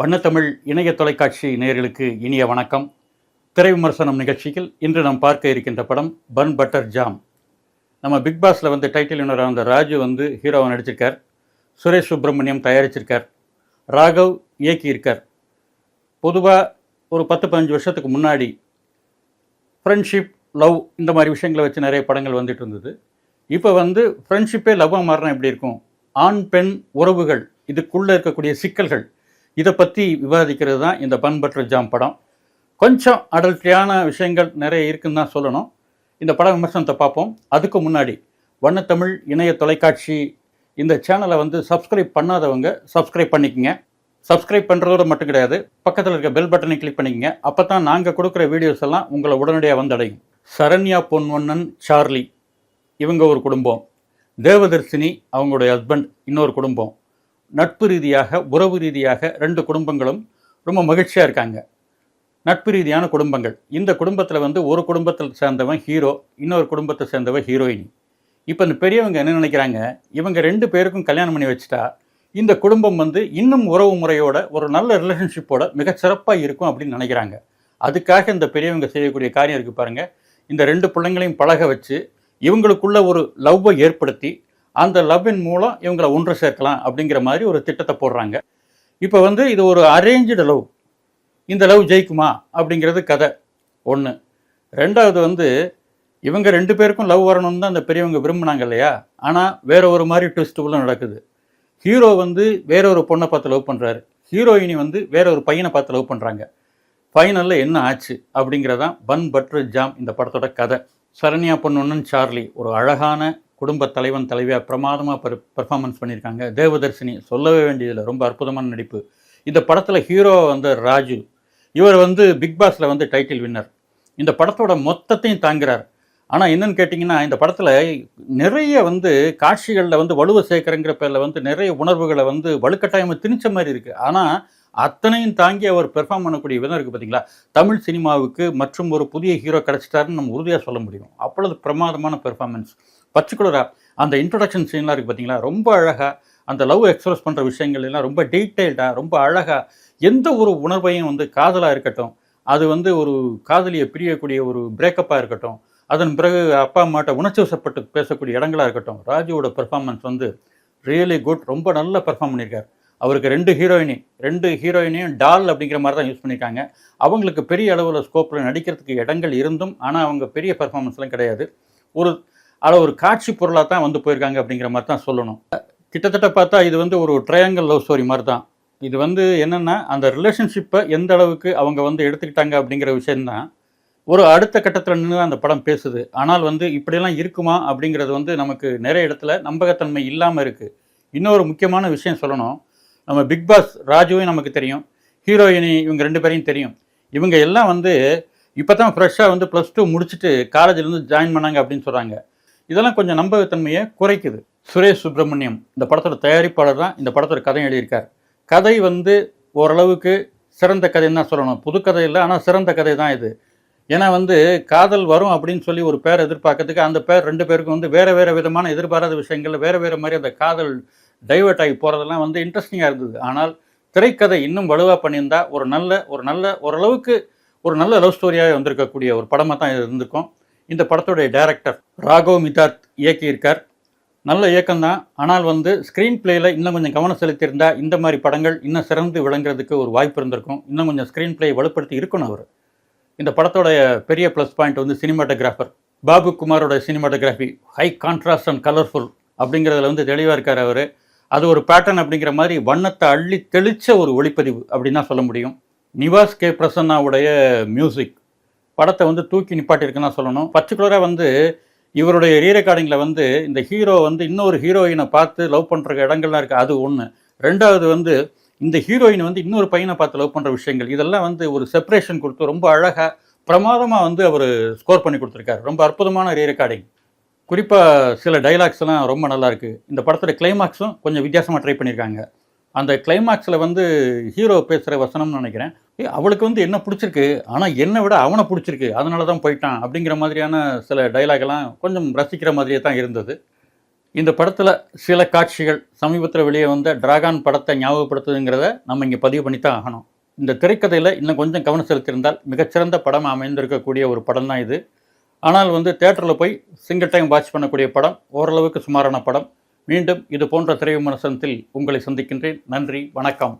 வண்ணத்தமிழ் இணைய தொலைக்காட்சி நேர்களுக்கு இனிய வணக்கம். திரை விமர்சனம் நிகழ்ச்சியில் இன்று நாம் பார்க்க இருக்கின்ற படம் பன் பட்டர் ஜாம். நம்ம பிக் பாஸில் வந்து டைட்டில் வினராக அந்த ராஜு வந்து ஹீரோவை நடிச்சிருக்கார். சுரேஷ் சுப்பிரமணியம் தயாரிச்சிருக்கார். ராகவ் இயக்கியிருக்கார். பொதுவாக ஒரு பத்து பதினஞ்சு வருஷத்துக்கு முன்னாடி ஃப்ரெண்ட்ஷிப் லவ் இந்த மாதிரி விஷயங்களை வச்சு நிறைய படங்கள் வந்துட்டு இருந்தது. இப்போ வந்து ஃப்ரெண்ட்ஷிப்பே லவ்வாக மாறினா எப்படி இருக்கும்? ஆண் பெண் உறவுகள் இதுக்குள்ளே இருக்கக்கூடிய சிக்கல்கள் இதை பற்றி விவாதிக்கிறது தான் இந்த பண்பற்ற ஜாம் படம். கொஞ்சம் அடல்ட்டியான விஷயங்கள் நிறைய இருக்குன்னு தான் சொல்லணும். இந்த பட விமர்சனத்தை பார்ப்போம். அதுக்கு முன்னாடி வண்ணத்தமிழ் இணைய தொலைக்காட்சி இந்த சேனலை வந்து சப்ஸ்கிரைப் பண்ணாதவங்க சப்ஸ்கிரைப் பண்ணிக்கங்க. சப்ஸ்கிரைப் பண்ணுறதோட மட்டும் கிடையாது. பக்கத்தில் இருக்க பெல் பட்டனை கிளிக் பண்ணிக்கங்க. அப்போ தான் நாங்கள் கொடுக்குற வீடியோஸ் எல்லாம் உங்களை உடனடியாக வந்தடையும். சரண்யா பொன்வண்ணன் சார்லி. இவங்க ஒரு குடும்பம். தேவதர்சினி அவங்களுடைய ஹஸ்பண்ட் இன்னொரு குடும்பம். நட்பு ரீதியாக உறவு ரீதியாக ரெண்டு குடும்பங்களும் ரொம்ப மகிழ்ச்சியாக இருக்காங்க. நட்பு ரீதியான குடும்பங்கள். இந்த குடும்பத்தில் வந்து ஒரு குடும்பத்தில் சேர்ந்தவன் ஹீரோ இன்னொரு குடும்பத்தை சேர்ந்தவன் ஹீரோயின் இப்போ இந்த பெரியவங்க என்ன நினைக்கிறாங்க? இவங்க ரெண்டு பேருக்கும் கல்யாணம் பண்ணி வச்சுட்டா இந்த குடும்பம் வந்து இன்னும் உறவு முறையோட ஒரு நல்ல ரிலேஷன்ஷிப்போட மிக சிறப்பாக இருக்கும் அப்படின்னு நினைக்கிறாங்க. அதுக்காக இந்த பெரியவங்க செய்யக்கூடிய காரியம் இருக்குது பாருங்கள் இந்த ரெண்டு பிள்ளைங்களையும் பழக வச்சு இவங்களுக்குள்ள ஒரு லவ்வை ஏற்படுத்தி அந்த லவ்வின் மூலம் இவங்களை ஒன்று சேர்க்கலாம் அப்படிங்கிற மாதிரி ஒரு திட்டத்தை போடுறாங்க. இப்போ வந்து இது ஒரு அரேஞ்சு லவ் இந்த லவ் ஜெயிக்குமா அப்படிங்கிறது கதை. ஒன்று ரெண்டாவது வந்து இவங்க ரெண்டு பேருக்கும் லவ் வரணும்னு தான் அந்த பெரியவங்க விரும்பினாங்க இல்லையா? ஆனால் வேற ஒரு மாதிரி ட்விஸ்ட் நடக்குது. ஹீரோ வந்து வேற ஒரு பொண்ணை பார்த்து லவ் பண்ணுறாரு ஹீரோயினி வந்து வேற ஒரு பையனை பார்த்து லவ் பண்ணுறாங்க ஃபைனலில் என்ன ஆச்சு அப்படிங்கிறதான் பன் பட்ரு ஜாம் இந்த படத்தோட கதை. சரண்யா பொண்ணுன்னு சார்லி ஒரு அழகான குடும்ப தலைவன் தலைவியாக பிரமாதமாக பெர் பெர்ஃபார்மன்ஸ் பண்ணியிருக்காங்க. தேவதர்ஷினி சொல்லவே வேண்டியதில்லை. ரொம்ப அற்புதமான நடிப்பு. இந்த படத்தில் ஹீரோ வந்து ராஜு. இவர் வந்து பிக் பாஸில் வந்து டைட்டில் வின்னர் இந்த படத்தோட மொத்தத்தையும் தாங்கிறார். ஆனால் என்னன்னு கேட்டிங்கன்னா இந்த படத்தில் நிறைய வந்து காட்சிகளில் வந்து வலுவை சேர்க்குறங்கிற பேரில் வந்து நிறைய உணர்வுகளை வந்து வலுக்கட்டாயமாக திணிச்ச மாதிரி இருக்குது ஆனால் அத்தனையும் தாங்கி அவர் பெர்ஃபார்ம் பண்ணக்கூடிய விதம் இருக்குது பார்த்தீங்களா தமிழ் சினிமாவுக்கு மற்றும் ஒரு புதிய ஹீரோ கிடச்சிட்டாருன்னு நம்ம உறுதியாக சொல்ல முடியும். அவ்வளவு பிரமாதமான பெர்ஃபார்மன்ஸ் பர்டிகுலராக அந்த இன்ட்ரொடக்ஷன் சீன்லாம் இருக்குது பார்த்தீங்களா ரொம்ப அழகாக அந்த லவ் எக்ஸ்பிரஸ் பண்ணுற விஷயங்கள் எல்லாம் ரொம்ப டீட்டெயில்டாக ரொம்ப அழகாக எந்த ஒரு உணர்வையும் வந்து காதலாக இருக்கட்டும் அது வந்து ஒரு காதலியை பிரியக்கூடிய ஒரு பிரேக்கப்பாக இருக்கட்டும் அதன் பிறகு அப்பா அம்மாட்ட உணர்ச்சி வசப்பட்டு பேசக்கூடிய இடங்களாக இருக்கட்டும் ராஜுவோட பெர்ஃபார்மன்ஸ் வந்து ரியலி குட் ரொம்ப நல்ல பெர்ஃபார்ம் பண்ணியிருக்கார். அவருக்கு ரெண்டு ஹீரோயினி ரெண்டு ஹீரோயினையும் டால் அப்படிங்கிற மாதிரி தான் யூஸ் பண்ணியிருக்காங்க. அவங்களுக்கு பெரிய அளவில் ஸ்கோப்பில் நடிக்கிறதுக்கு இடங்கள் இருந்தும் ஆனால் அவங்க பெரிய பெர்ஃபார்மன்ஸ்லாம் கிடையாது. ஒரு அதில் ஒரு காட்சி பொருளாக தான் வந்து போயிருக்காங்க அப்படிங்கிற மாதிரி தான் சொல்லணும். கிட்டத்தட்ட பார்த்தா இது வந்து ஒரு ட்ரையாங்கல் லவ் ஸ்டோரி மாதிரி தான். இது வந்து என்னென்னா அந்த ரிலேஷன்ஷிப்பை எந்த அளவுக்கு அவங்க வந்து எடுத்துக்கிட்டாங்க அப்படிங்கிற விஷயந்தான் ஒரு அடுத்த கட்டத்தில் நின்று அந்த படம் பேசுது. ஆனால் வந்து இப்படியெல்லாம் இருக்குமா அப்படிங்கிறது வந்து நமக்கு நிறைய இடத்துல நம்பகத்தன்மை இல்லாமல் இருக்குது இன்னொரு முக்கியமான விஷயம் சொல்லணும். நம்ம பிக் பாஸ் ராஜுவையும் நமக்கு தெரியும். ஹீரோயினி இவங்க ரெண்டு பேரையும் தெரியும். இவங்க எல்லாம் வந்து இப்போ தான் ஃப்ரெஷ்ஷாக வந்து ப்ளஸ் டூ முடிச்சுட்டு காலேஜிலேருந்து ஜாயின் பண்ணாங்க அப்படின்னு சொல்கிறாங்க இதெல்லாம் கொஞ்சம் நம்பகத்தன்மையை குறைக்குது. சுரேஷ் சுப்பிரமணியம் இந்த படத்தோட தயாரிப்பாளர் தான் இந்த படத்தோட கதை எழுதியிருக்கார். கதை வந்து ஓரளவுக்கு சிறந்த கதைன்னு தான் சொல்லணும். புது கதை இல்லை ஆனால் சிறந்த கதை தான் இது. ஏன்னா வந்து காதல் வரும் அப்படின்னு சொல்லி ஒரு பேர் எதிர்பார்க்கறதுக்கு அந்த பேர் ரெண்டு பேருக்கும் வந்து வேறு வேறு விதமான எதிர்பாராத விஷயங்கள் வேறு வேறு மாதிரி அந்த காதல் டைவர்ட் ஆகி போகிறதெல்லாம் வந்து இன்ட்ரெஸ்டிங்காக இருந்தது. ஆனால் திரைக்கதை இன்னும் வலுவாக பண்ணியிருந்தால் ஒரு நல்ல ஒரு நல்ல ஓரளவுக்கு ஒரு நல்ல லவ் ஸ்டோரியாக வந்திருக்கக்கூடிய ஒரு படமாக தான் இது இருந்திருக்கும். இந்த படத்துடைய டைரக்டர் ராகவ் மிதாத் இயக்கியிருக்கார். நல்ல இயக்கம் தான் ஆனால் வந்து ஸ்க்ரீன் பிளேயில் இன்னும் கொஞ்சம் கவனம் செலுத்தியிருந்தால் இந்த மாதிரி படங்கள் இன்னும் சிறந்து விளங்குறதுக்கு ஒரு வாய்ப்பு இருந்திருக்கும். இன்னும் கொஞ்சம் ஸ்க்ரீன் பிளே வலுப்படுத்தி இருக்கணும் அவர். இந்த படத்தோடைய பெரிய ப்ளஸ் பாயிண்ட் வந்து cinematographer Babu குமாரோட cinematography high contrast and colourful அப்படிங்கிறதுல வந்து தெளிவாக இருக்கார் அவர். அது ஒரு பேட்டர்ன் அப்படிங்கிற மாதிரி வண்ணத்தை அள்ளி தெளிச்ச ஒரு ஒளிப்பதிவு அப்படின்னு தான் சொல்ல முடியும். நிவாஸ் கே பிரசன்னாவுடைய மியூசிக் படத்தை வந்து தூக்கி நிப்பாட்டியிருக்குன்னு தான் சொல்லணும். பர்டிகுலராக வந்து இவருடைய ரீ ரெக்கார்டிங்கில் வந்து இந்த ஹீரோ வந்து இன்னொரு ஹீரோயினை பார்த்து லவ் பண்ணுற இடங்கள்லாம் இருக்குது அது ஒன்று ரெண்டாவது வந்து இந்த ஹீரோயின் வந்து இன்னொரு பையனை பார்த்து லவ் பண்ணுற விஷயங்கள். இதெல்லாம் வந்து ஒரு செப்பரேஷன் கொடுத்து ரொம்ப அழகாக பிரமாதமாக வந்து அவர் ஸ்கோர் பண்ணி கொடுத்துருக்காரு. ரொம்ப அற்புதமான ரீ ரெக்கார்டிங் குறிப்பாக சில டைலாக்ஸ்லாம் ரொம்ப நல்லாயிருக்கு இந்த படத்தோட கிளைமாக்ஸும் கொஞ்சம் வித்தியாசமாக ட்ரை பண்ணியிருக்காங்க. அந்த கிளைமாக்ஸில் வந்து ஹீரோ பேசுகிற வசனம்னு நினைக்கிறேன். அவளுக்கு வந்து என்ன பிடிச்சிருக்கு? ஆனால் என்னை விட அவனை பிடிச்சிருக்கு. அதனால தான் போயிட்டான் அப்படிங்கிற மாதிரியான சில டைலாக் எல்லாம் கொஞ்சம் ரசிக்கிற மாதிரியே தான் இருந்தது. இந்த படத்தில் சில காட்சிகள் சமீபத்தில் வெளியே வந்த டிராகான் படத்தை ஞாபகப்படுத்துதுங்கிறத நம்ம இங்கே பதிவு பண்ணி தான் ஆகணும். இந்த திரைக்கதையில் இன்னும் கொஞ்சம் கவனம் செலுத்தியிருந்தால் மிகச்சிறந்த படம் அமைந்திருக்கக்கூடிய ஒரு படம் தான் இது. ஆனால் வந்து தேட்டரில் போய் சிங்கிள் டைம் வாட்ச் பண்ணக்கூடிய படம் ஓரளவுக்கு சுமாரான படம். மீண்டும் இது போன்ற திரை விமர்சனத்தில் உங்களை சந்திக்கின்றேன். நன்றி வணக்கம்.